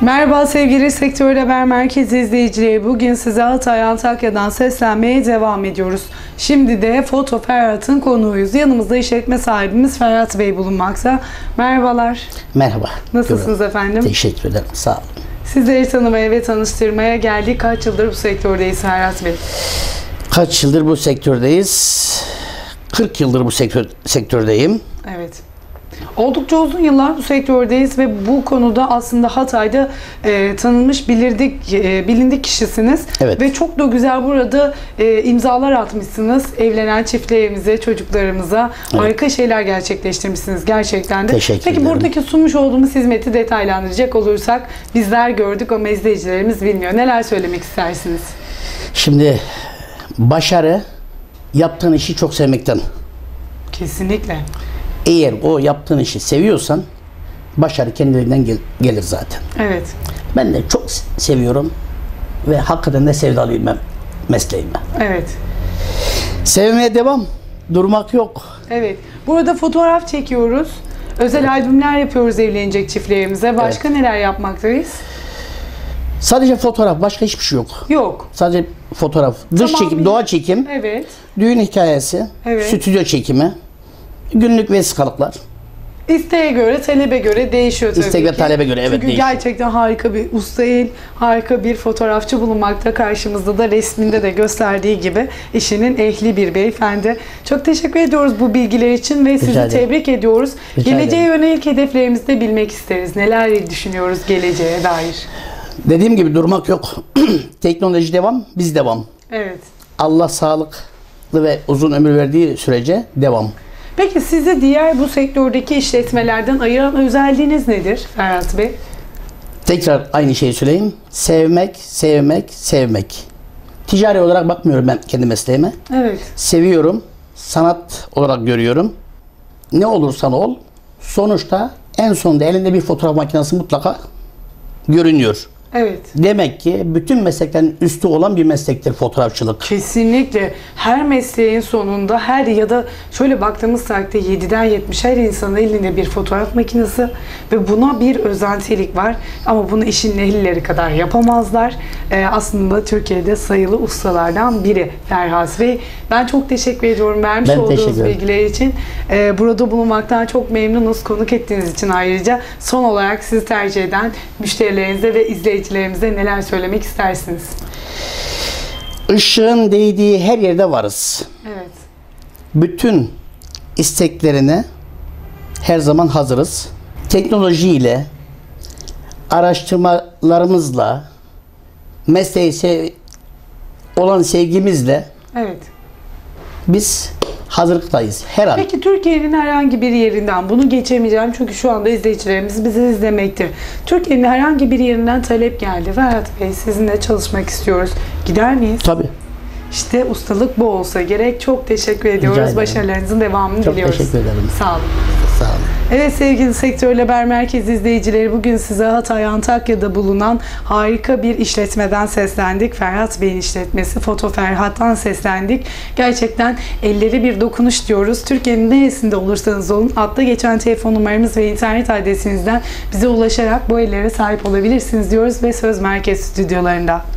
Merhaba sevgili Sektör Haber Merkezi izleyicileri. Bugün size Hatay Antakya'dan seslenmeye devam ediyoruz. Şimdi de Foto Ferhat'ın konuğuyuz. Yanımızda işletme sahibimiz Ferhat Bey bulunmakta. Merhabalar. Merhaba. Nasılsınız Buyurun. efendim? Teşekkür ederim. Sağ olun. Sizleri tanımaya ve tanıştırmaya geldik. Kaç yıldır bu sektördeyiz Ferhat Bey? Kaç yıldır bu sektördeyiz? 40 yıldır bu sektör, sektördeyim. Evet. Oldukça uzun yıllar bu sektördeyiz ve bu konuda aslında Hatay'da e, tanınmış bilirdik e, bilindik kişisiniz. Evet. Ve çok da güzel burada e, imzalar atmışsınız. Evlenen çiftlerimize, çocuklarımıza harika şeyler gerçekleştirmişsiniz gerçekten de. Teşekkür Peki ederim. buradaki sunmuş olduğumuz hizmeti detaylandıracak olursak bizler gördük ama izleyicilerimiz bilmiyor. Neler söylemek istersiniz? Şimdi başarı yaptığın işi çok sevmekten. Kesinlikle. Eğer o yaptığın işi seviyorsan başarı kendiliğinden gel- gelir zaten. Evet. Ben de çok se- seviyorum ve hakikaten de sevdalıyım ben mesleğime. Evet. Sevmeye devam. Durmak yok. Evet. Burada fotoğraf çekiyoruz. Özel albümler yapıyoruz evlenecek çiftlerimize. Başka neler yapmaktayız? Sadece fotoğraf, başka hiçbir şey yok. Yok. Sadece fotoğraf. Dış Tamam, çekim, doğa çekim, Evet. düğün hikayesi, Evet. stüdyo çekimi, günlük vesikalıklar. İsteğe göre, talebe göre değişiyor tabii İstek ve ki. talebe göre, evet, Çünkü değişiyor. gerçekten harika bir usta el, harika bir fotoğrafçı bulunmakta. Karşımızda da resminde de gösterdiği gibi işinin ehli bir beyefendi. Çok teşekkür ediyoruz bu bilgiler için ve sizi ederim. tebrik ediyoruz. Rica Geleceğe yönelik hedeflerimizi de bilmek isteriz. Neler düşünüyoruz geleceğe dair? Dediğim gibi durmak yok. Teknoloji devam, biz devam. Evet. Allah sağlıklı ve uzun ömür verdiği sürece devam. Peki sizi diğer bu sektördeki işletmelerden ayıran özelliğiniz nedir Ferhat Bey? Tekrar aynı şeyi söyleyeyim. Sevmek, sevmek, sevmek. Ticari olarak bakmıyorum ben kendi mesleğime. Evet. Seviyorum. Sanat olarak görüyorum. Ne olursan ol. Sonuçta en sonunda elinde bir fotoğraf makinesi mutlaka görünüyor. Evet. Demek ki bütün mesleklerin üstü olan bir meslektir fotoğrafçılık. Kesinlikle her mesleğin sonunda her ya da şöyle baktığımız takdirde 7'den 70 her insanın elinde bir fotoğraf makinesi ve buna bir özentilik var. Ama bunu işin ehlileri kadar yapamazlar. Ee, aslında Türkiye'de sayılı ustalardan biri Ferhat Bey. Ben çok teşekkür ediyorum vermiş Ben olduğunuz bilgiler için. Ee, burada bulunmaktan çok memnunuz konuk ettiğiniz için ayrıca. Son olarak sizi tercih eden müşterilerinize ve izleyicilerimize neler söylemek istersiniz? Işığın değdiği her yerde varız. Evet. bütün isteklerine her zaman hazırız. Teknolojiyle, araştırmalarımızla, mesleğe sev- olan sevgimizle Evet. biz hazırlıktayız her an. Peki Türkiye'nin herhangi bir yerinden bunu geçemeyeceğim çünkü şu anda izleyicilerimiz bizi izlemektir. Türkiye'nin herhangi bir yerinden talep geldi. Ferhat Bey sizinle çalışmak istiyoruz. Gider miyiz? Tabii. İşte ustalık bu olsa gerek. Çok teşekkür ediyoruz. Başarılarınızın devamını Çok diliyoruz. teşekkür ederim. Sağ olun. Evet sevgili Sektör Haber Merkezi izleyicileri bugün size Hatay Antakya'da bulunan harika bir işletmeden seslendik. Ferhat Bey'in işletmesi Foto Ferhat'tan seslendik. Gerçekten elleri bir dokunuş diyoruz. Türkiye'nin neresinde olursanız olun altta geçen telefon numaramız ve internet adresinizden bize ulaşarak bu ellere sahip olabilirsiniz diyoruz ve Söz Merkez stüdyolarında.